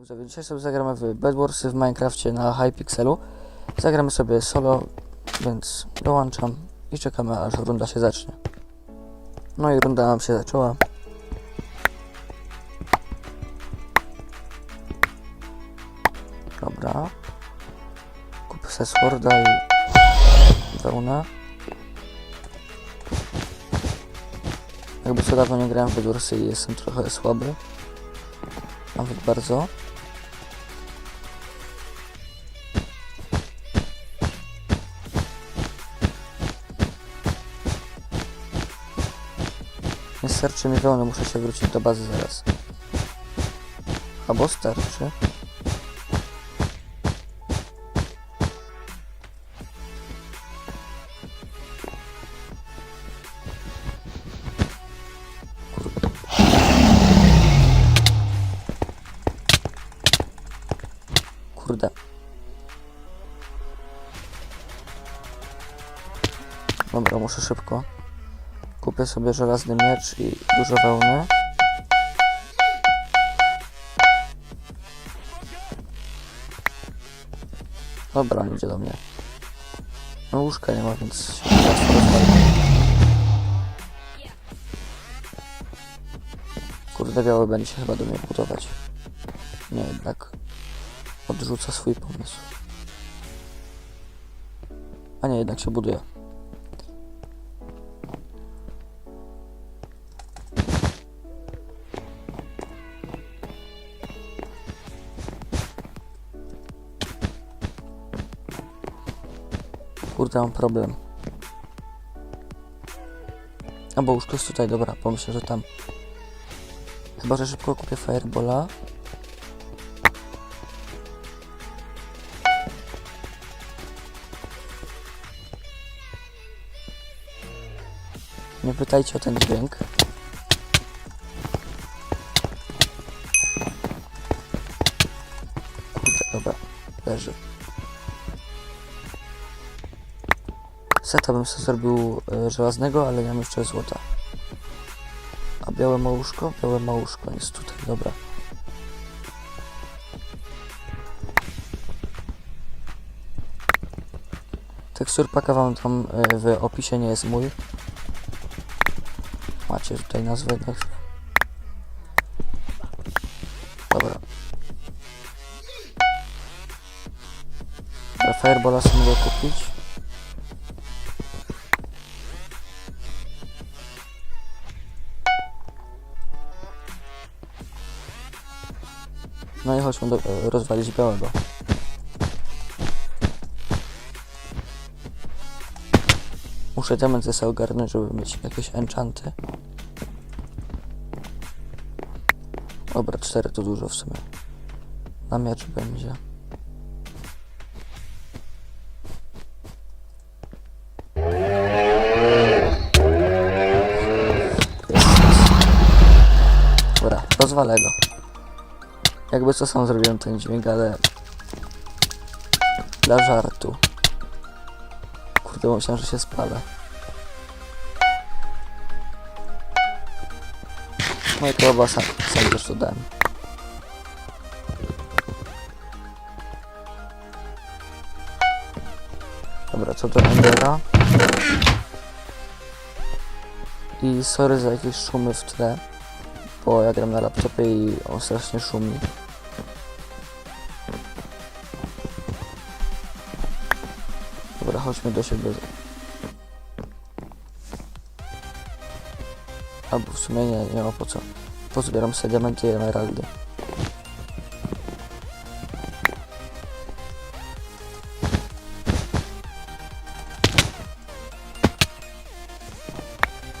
Widzowie, Dzisiaj sobie zagramy w Bedwarsy w Minecrafcie na Hypixelu. Zagramy sobie solo, więc dołączam i czekamy aż runda się zacznie. No i runda nam się zaczęła. Dobra. Kupię sobie sworda i wełnę. Jakby co dawno nie grałem w Bedwarsy i jestem trochę słaby. Nawet bardzo. Nie starczy mi wełny, muszę się wrócić do bazy zaraz. Albo starczy. Kurde. Dobra, muszę szybko. Kupię sobie żelazny miecz i dużo wełny. Dobra, idzie do mnie. No łóżka nie ma, więc. Kurde, biały będzie się chyba do mnie budować. Nie, jednak odrzuca swój pomysł. A nie, jednak się buduje. Kurde, mam problem. A bo łóżko jest tutaj, dobra, pomyślę, że tam. Chyba, że szybko kupię Firebola. Nie pytajcie o ten dźwięk. Kurde, dobra, leży. Seta bym sobie zrobił e, żelaznego, ale nie mam jeszcze złota. A białe małuszko? Białe małuszko jest tutaj, dobra. Tekstur paka wam tam e, w opisie nie jest mój. Macie tutaj nazwę na chwilę. Dobra. Firebola sobie mogę kupić. No i chodźmy do, e, rozwalić białego. Muszę diament ze sobie ogarnąć, żeby mieć jakieś enchanty. Dobra, cztery to dużo w sumie. Na miecz będzie. Dobra, rozwalę go. Jakby co sam zrobiłem ten dźwięk, ale... Dla żartu. Kurde, myślałem, że się spalę. No i to chyba sam, sam też to dałem. Dobra, co do Endera? I sorry za jakieś szumy w tle, bo ja gram na laptopie i on strasznie szumi. Dobra, chodźmy do siebie. Albo w sumie nie, nie ma po co. Pozbieram sobie i emeraldy.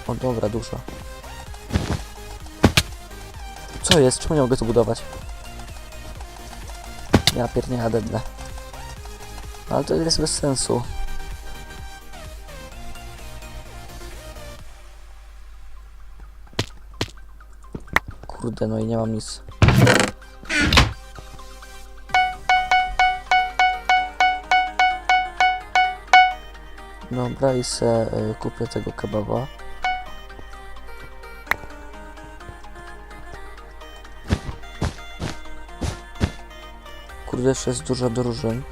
O dobra, dużo. Co jest? Czemu nie mogę tu budować? Ja pierdnie adedne. Ale to jest bez sensu. Kurde, no i nie mam nic. Dobra, i se y, kupię tego kebaba. Jeszcze jest dużo drużyn.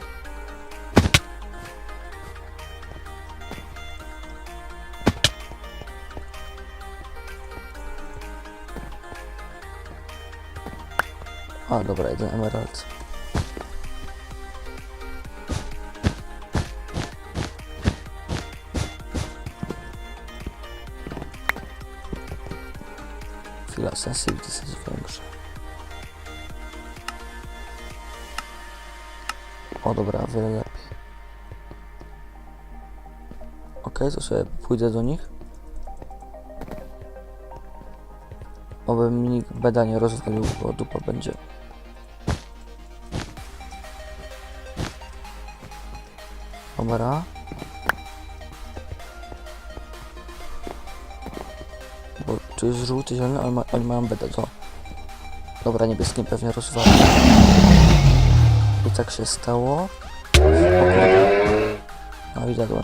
A, dobra, jeden emerald. Chwila, sensitivity jest większa. O dobra, wiele lepiej. Okej, to sobie pójdę do nich. Oby mi nikt beda nie rozwalił, bo dupa będzie. Dobra. Bo tu jest żółty, zielony, ale ma, mają bedę, to... Dobra, niebieskim pewnie rozwali. Tak się stało. No i jadłem.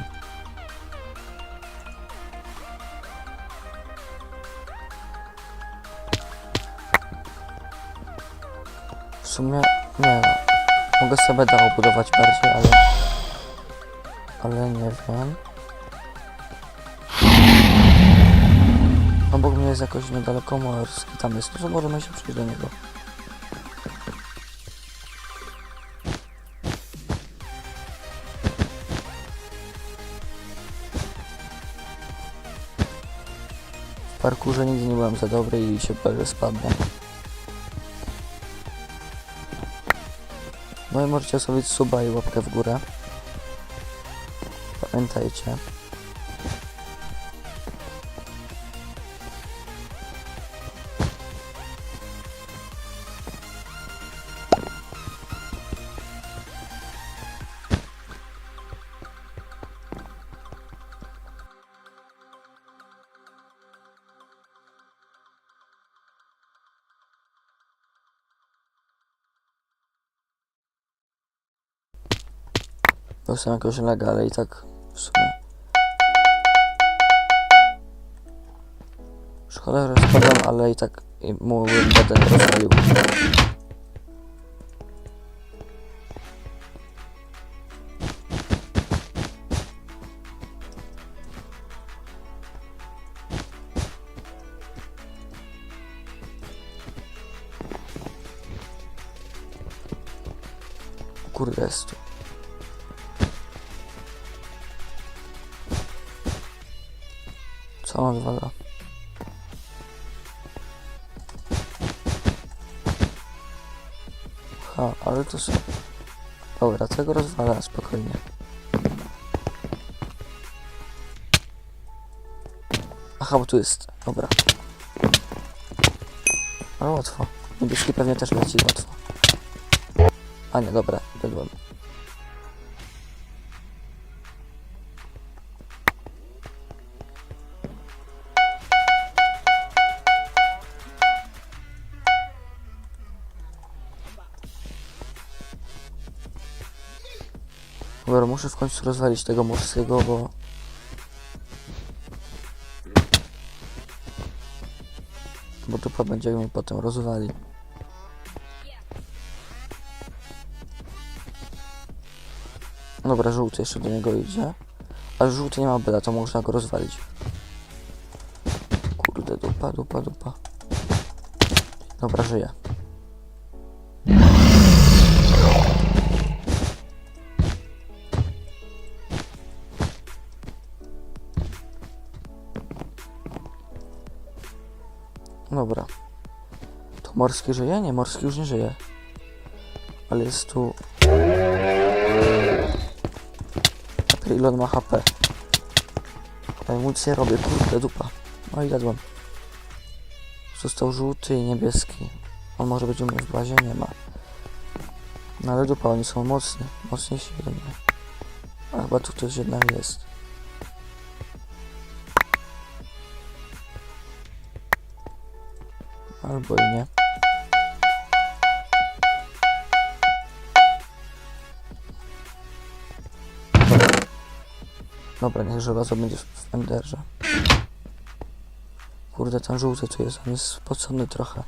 W sumie nie no. Mogę sobie da obudować bardziej, ale... Ale nie wiem. Obok mnie jest jakoś niedaleko morski, tam jest, to możemy się przyjść do niego. Parkurze nigdy nie byłem za dobry i się spadnę. No i możecie zostawić suba i łapkę w górę. Pamiętajcie. Dostałem jakiegoś laga, ale i tak w sumie. Szkoda, że ale i tak i mógłbym będę rozwalił. Kurde jest tu. Ha, ale to są... Dobra, tego rozwala spokojnie. Aha, bo tu jest. Dobra. Ale łatwo. Niebieski pewnie też leci łatwo. A nie, dobra, byłem. Dobra, muszę w końcu rozwalić tego morskiego, bo... Bo dupa będzie mi potem rozwali. Dobra, żółty jeszcze do niego idzie. Ale żółty nie ma beda, to można go rozwalić. Kurde, dupa, dupa, dupa. Dobra, żyje. Dobra. To morski żyje? Nie, morski już nie żyje. Ale jest tu... Ile ma HP? Nie robię, kurde dupa. No i jadłem. Został żółty i niebieski. On może być u mnie w bazie? Nie ma. No ale dupa, oni są mocni. Mocniejsi ode mnie. A chyba tu ktoś jednak jest. Albo i nie. Dobra, niech żelazo będzie w enderze. Kurde, ten żółty tu jest, on jest spocony trochę.